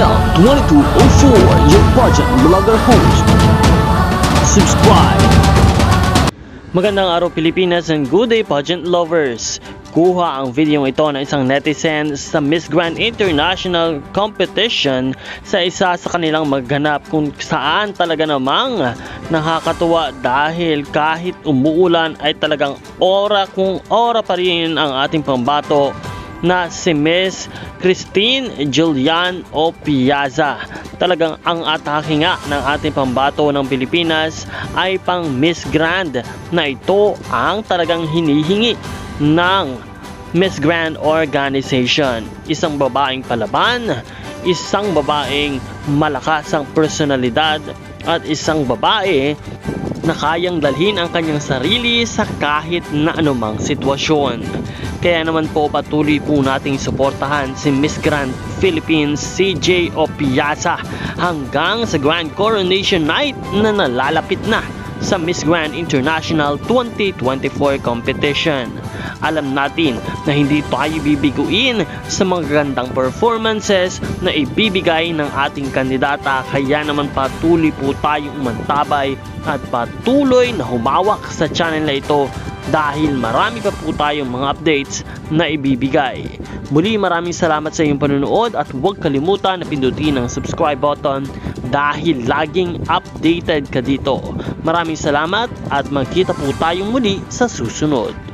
Mel 2204, your pageant vlogger host. Subscribe. Magandang araw Pilipinas and good day pageant lovers. Kuha ang video ito ng isang netizen sa Miss Grand International Competition sa isa sa kanilang magganap kung saan talaga namang nakakatuwa dahil kahit umuulan ay talagang ora kung ora pa rin ang ating pambato na si Miss Christine Julian O. Talagang ang atake nga ng ating pambato ng Pilipinas ay pang Miss Grand na ito ang talagang hinihingi ng Miss Grand Organization. Isang babaeng palaban, isang babaeng malakas ang personalidad at isang babae na kayang dalhin ang kanyang sarili sa kahit na anumang sitwasyon. Kaya naman po patuloy po nating suportahan si Miss Grand Philippines CJ Opiasa hanggang sa Grand Coronation Night na nalalapit na sa Miss Grand International 2024 competition. Alam natin na hindi tayo bibiguin sa mga gandang performances na ibibigay ng ating kandidata kaya naman patuloy po tayong umantabay at patuloy na humawak sa channel na ito dahil marami pa po tayong mga updates na ibibigay. Muli maraming salamat sa iyong panonood at huwag kalimutan na pindutin ang subscribe button dahil laging updated ka dito. Maraming salamat at magkita po tayong muli sa susunod.